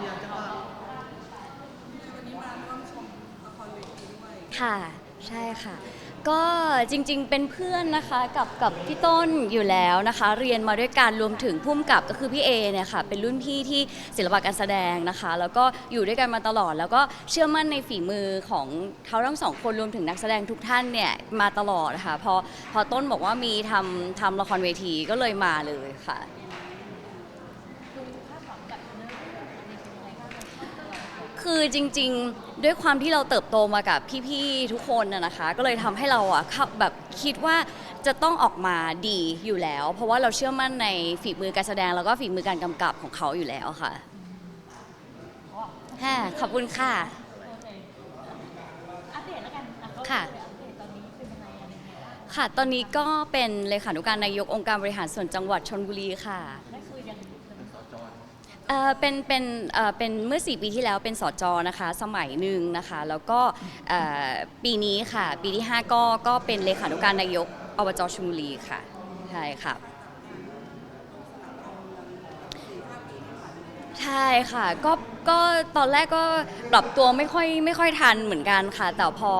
เชียร์จังหวะวันนี้มาร่วมชมละครเวทีด้วยค่ะ ใช่ค่ะ ก็จริงๆ เป็นเพื่อนนะคะกับกับพี่ต้นอยู่แล้วนะคะ เรียนมาด้วยกันรวมถึงพุ่มกับก็คือพี่เอเนี่ยค่ะเป็นรุ่นพี่ที่ศิลปะการแสดงนะคะ แล้วก็อยู่ด้วยกันมาตลอด แล้วก็เชื่อมั่นในฝีมือของเขาทั้งสองคนรวมถึงนักแสดงทุกท่านเนี่ยมาตลอดค่ะพอพอต้นบอกว่ามีทำทำละครเวทีก็เลยมาเลยค่ะคื อจริงๆ ด้วยความที่เราเติบโตมากับพี่ๆ ทุกคนนะนะคะ ก็เลยทำให้เราอะเข้าแบบคิดว่าจะต้องออกมาดีอยู่แล้ว เพราะว่าเราเชื่อมั่นในฝีมือการแสดงแล้วก็ฝีมือการกำกับของเขาอยู่แล้วค่ะค่ะขอบคุณค่ะ อัปเดตแล้วกันอ่เขาค่ะอัปเดตตอนนี้เป็นยังไงอะไรยังไงบ้างค่ะ ตอนนี้ก็เป็นเลขานุการนายกองค์การบริหารส่วนจังหวัดชนบุรีค่ะ ได้คุยยัง เอ่อเป็นเป็นเอ่อเป็นเมื่อ 4 ปีที่แล้วเป็นสจนะคะ สมัยหนึ่งนะคะ แล้วก็เอ่อปีนี้ค่ะ ปีที่ 5 ก็ก็เป็นเลขานุการนายกอบจชลบุรีค่ะใช่ค่ะ ช่ค่ะก็ก็ตอนแรกก็ปรับตัวไม่ค่อยไม่ค่อยทันเหมือนกันค่ะ แต่พอ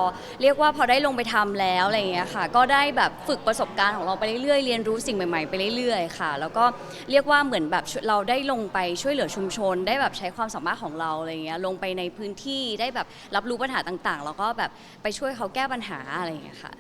เรียกว่าพอได้ลงไปทำแล้วอะไรอย่างเงี้ยค่ะ ก็ได้แบบฝึกประสบการณ์ของเราไปเรื่อยๆเรียนรู้สิ่งใหม่ๆไปเรื่อยๆค่ะ แล้วก็เรียกว่าเหมือนแบบเราได้ลงไปช่วยเหลือชุมชน ได้แบบใช้ความสามารถของเราอะไรอย่างเงี้ยลงไปในพื้นที่ได้แบบรับรู้ปัญหาต่างๆ แล้วก็แบบไปช่วยเขาแก้ปัญหาอะไรอย่างเงี้ยค่ะ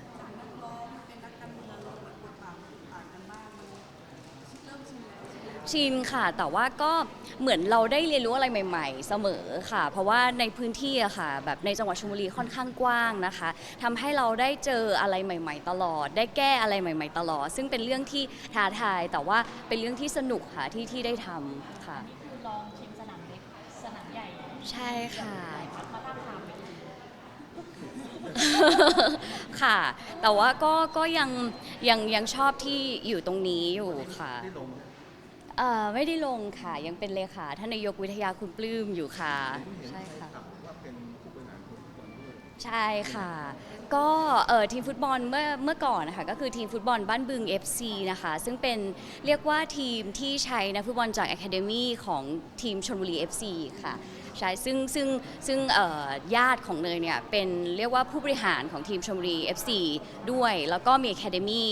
ชินค่ะ แต่ว่าก็เหมือนเราได้เรียนรู้อะไรใหม่ ๆ เสมอค่ะ เพราะว่าในพื้นที่อะค่ะ แบบในจังหวัดชลบุรีค่อนข้างกว้างนะคะทำให้เราได้เจออะไรใหม่ ๆ ตลอด ได้แก้อะไรใหม่ ๆ ตลอด ซึ่งเป็นเรื่องที่ท้าทาย แต่ว่าเป็นเรื่องที่สนุกค่ะที่ที่ได้ทำค่ะนี่คือลองชิมสนามเล็กสนามใหญ่ ใช่ค่ะพัดมาตั้งทำค่ะ แต่ว่าก็ก็ยังยังยังชอบที่อยู่ตรงนี้อยู่ค่ะที่ลง เอ่อไม่ได้ลงค่ะ ยังเป็นเลขาท่านนายกวิทยาคุณปลื้มอยู่ค่ะเห็นใช่ค่ะครับว่าเป็นผู้บริหารของคนด้วยใช่ค่ะ ก็เออทีมฟุตบอลเมื่อเมื่อก่อนนะคะก็คือทีมฟุตบอลบ้านบึง FC นะคะ ซึ่งเป็นเรียกว่าทีมที่ใช้นักฟุตบอลจาก Academy ของทีมชลบุรี FC ค่ะใช่ซึ่งซึ่งซึ่งเอ่อญาติของเนยเนี่ยเป็นเรียกว่าผู้บริหารของทีมชลบุรี FC ด้วย แล้วก็มี Academy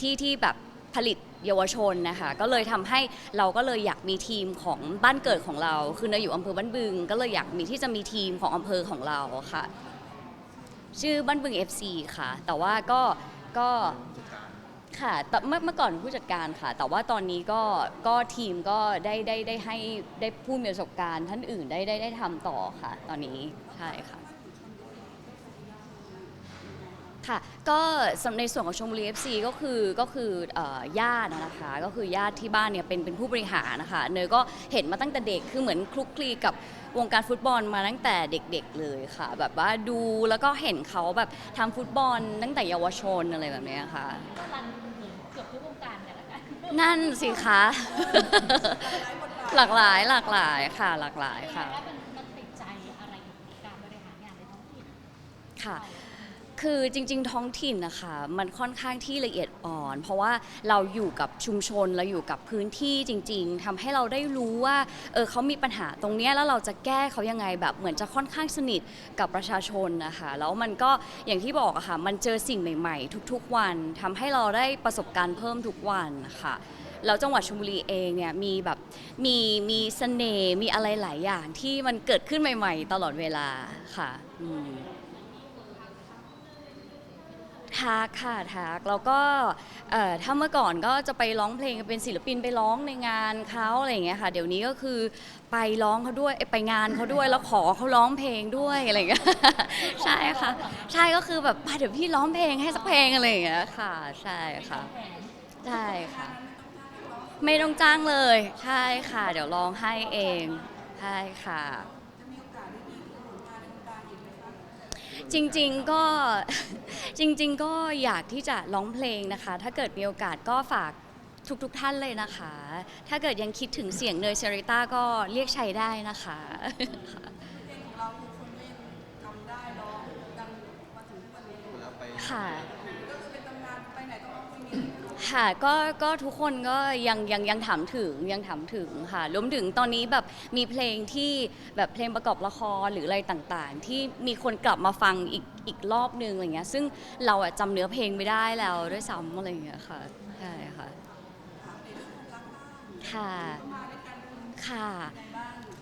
ที่ที่แบบผลิต เยาวชนนะคะก็เลยทำให้เราก็เลยอยากมีทีมของบ้านเกิดของเรา คือเนยอยู่อำเภอบ้านบึง ก็เลยอยากมีที่จะมีทีมของอำเภอของเราค่ะ ชื่อบ้านบึง FC ค่ะ แต่ว่าก็ก็ค่ะแต่เมื่อเมื่อก่อนผู้จัดการค่ะ แต่ว่าตอนนี้ก็ก็ทีมก็ได้ได้ได้ให้ได้ผู้มีประสบการณ์ท่านอื่นได้ได้ได้ทำต่อค่ะ ตอนนี้ใช่ค่ะ ค่ะก็สำในส่วนของชมบุรี FC ก็คือก็คือเอ่อญาตินะคะก็คือญาติที่บ้านเนี่ยเป็นเป็นผู้บริหารนะคะเนยก็เห็นมาตั้งแต่เด็กคือเหมือนคลุกคลีกับวงการฟุตบอลมาตั้งแต่เด็กๆเลยค่ะ แบบว่าดูแล้วก็เห็นเขาแบบทำฟุตบอลตั้งแต่เยาวชนอะไรแบบเนี้ยค่ะก็รันเหมือนเกือบทุกวงการเนี่ยแล้วกันนั่นสิคะหลากหลายหลากหลายค่ะหลากหลายค่ะ แล้วมันมันติดใจอะไรกับการบริหารงานในท้องถิ่นค่ะ คือจริง ๆ ท้องถิ่นนะคะมันค่อนข้างที่ละเอียดอ่อน เพราะว่าเราอยู่กับชุมชนเราอยู่กับพื้นที่จริง ๆทำให้เราได้รู้ว่าเออเขามีปัญหาตรงเนี้ยแล้วเราจะแก้เขายังไงแบบเหมือนจะค่อนข้างสนิทกับประชาชนนะคะแล้วมันก็อย่างที่บอกอะค่ะมันเจอสิ่งใหม่ ๆ ทุก ๆ วันทำให้เราได้ประสบการณ์เพิ่มทุกวันค่ะแล้วจังหวัดชลบุรีเองเนี่ยมีแบบมีมีเสน่ห์มีอะไรหลายอย่างที่มันเกิดขึ้นใหม่ ๆ ตลอดเวลาค่ะอืม ทักค่ะทักแล้วก็เอ่อถ้าเมื่อก่อนก็จะไปร้องเพลงเป็นศิลปินไปร้องในงานเขาอะไรอย่างเงี้ยค่ะ เดี๋ยวนี้ก็คือไปร้องเขาด้วยเอ้ยไปงานเขาด้วยแล้วขอเขาร้องเพลงด้วยอะไรอย่างเงี้ย ใช่ค่ะ ใช่ก็คือแบบไปเดี๋ยวพี่ร้องเพลงให้สักเพลงอะไรอย่างเงี้ยค่ะ ใช่ค่ะ ใช่ค่ะ ไม่ต้องจ้างเลย ใช่ค่ะ เดี๋ยวร้องให้เอง ใช่ค่ะ จริงๆก็ จริง ๆ ก็อยากที่จะร้องเพลงนะคะ ถ้าเกิดมีโอกาสก็ฝากทุกๆท่านเลยนะคะ ถ้าเกิดยังคิดถึงเสียงเนยเชริต้าก็เรียกใช้ได้นะคะเพลงของเราคือคนก็ยังจำได้ร้องดังมาถึงทุกวันนี้เวลาไปค่ะก็คือเป็นตำนานไปไหนต้องร้องเพลงนี้ ค่ะก็ก็ทุกคนก็ยังยังยังถามถึงยังถามถึงค่ะรวมถึงตอนนี้แบบมีเพลงที่แบบเพลงประกอบละครหรืออะไรต่างๆ ที่มีคนกลับมาฟังอีกอีกรอบนึงอะไรเงี้ยซึ่งเราอะจำเนื้อเพลงไม่ได้แล้วด้วยซ้ำอะไรเงี้ยค่ะใช่ค่ะค่ะค่ะ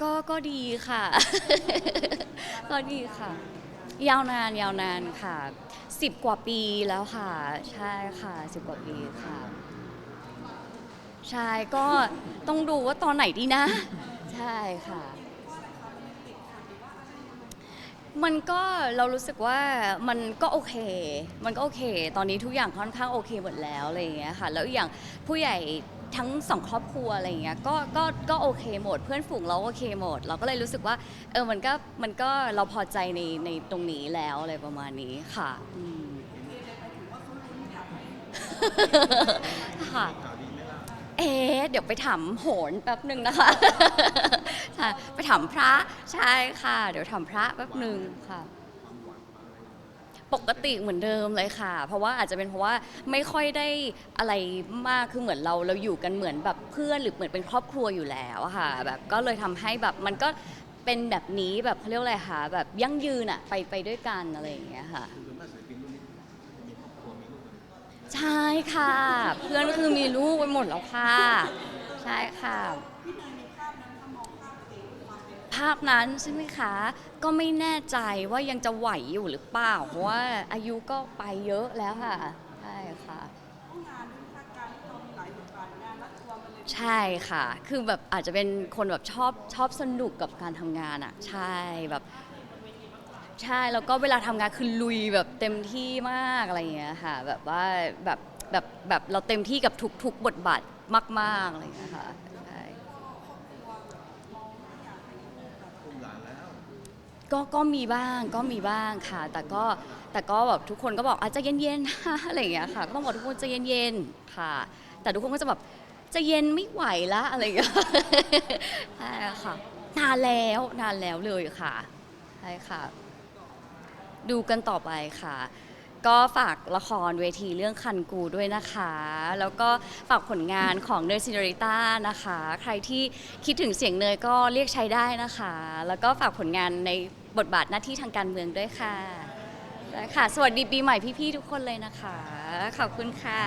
ก็ก็ดีค่ะ ก็ดีค่ะ ยาวนานยาวนานค่ะ สิบกว่าปีแล้วค่ะ ใช่ค่ะสิบกว่าปีค่ะ ใช่ก็ต้องดูว่าตอนไหนดีนะ ใช่ค่ะ มันก็เรารู้สึกว่ามันก็โอเค มันก็โอเค ตอนนี้ทุกอย่างค่อนข้างโอเคหมดแล้วอะไรอย่างเงี้ยค่ะ แล้วอีกอย่างผู้ใหญ่ ทั้งสองครอบครัวอะไรอย่างเงี้ยก็ก็ก็โอเคหมด เพื่อนฝูงเราโอเคหมด เราก็เลยรู้สึกว่าเออมันก็มันก็เราพอใจในในตรงนี้แล้วอะไรประมาณนี้ค่ะอืมค่ะเอ๊ะเดี๋ยวไปถามโหนแป๊บหนึ่งนะคะค่ะไปถามพระใช่ค่ะ เดี๋ยวถามพระแป๊บหนึ่งค่ะ ความหวังอะไร ปกติเหมือนเดิมเลยค่ะ เพราะว่าอาจจะเป็นเพราะว่าไม่ค่อยได้อะไรมากคือเหมือนเราเราอยู่กันเหมือนแบบเพื่อนหรือเหมือนเป็นครอบครัวอยู่แล้วอะค่ะแบบก็เลยทำให้แบบมันก็เป็นแบบนี้แบบเขาเรียกอะไรคะแบบยั่งยืนอะไปไปด้วยกันอะไรอย่างเงี้ยค่ะ คือส่วนมากศิลปินรุ่นนี้มีครอบครัวมีลูกกันใช่ค่ะ เพื่อนคือมีลูกไปหมดแล้วค่ะ ใช่ค่ะ ภาพนั้นใช่ไหมคะ ก็ไม่แน่ใจว่ายังจะไหวอยู่หรือเปล่า เพราะว่าอายุก็ไปเยอะแล้วค่ะ ใช่ค่ะ ใช่ค่ะ คือแบบอาจจะเป็นคนแบบชอบชอบสนุกกับการทำงานอะ ใช่แบบ ใช่ แล้วก็เวลาทำงานคือลุยแบบเต็มที่มากอะไรอย่างเงี้ยค่ะ แบบว่าแบบแบบแบบเราเต็มที่กับทุกทุกบทบาทมากๆอะไรอย่างเงี้ยค่ะ ใช่ อุ้มหลานแล้ว ก็ก็มีบ้างก็มีบ้างค่ะ แต่ก็แต่ก็แบบทุกคนก็บอกอาจจะเย็นๆนะอะไรอย่างเงี้ยค่ะ ก็ต้องบอกทุกคนใจะเย็นๆค่ะ แต่ทุกคนก็จะแบบใจะเย็นไม่ไหวละอะไรอย่างเงี้ยใช่ค่ะนานแล้วนานแล้วเลยค่ะใช่ค่ะ ดูกันต่อไปค่ะ ก็ฝากละครเวทีเรื่องคันกูด้วยนะคะ แล้วก็ฝากผลงานของเนยซิน o ริต้านะคะ ใครที่คิดถึงเสียงเนยก็เรียกใช้ได้นะคะ แล้วก็ฝากผลงานในบทบาทหน้าที่ทางการเมืองด้วยค่ะค่ะ สวัสดีปีใหม่พี่ๆทุกคนเลยนะคะ ขอบคุณค่ะ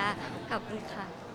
ขอบคุณค่ะ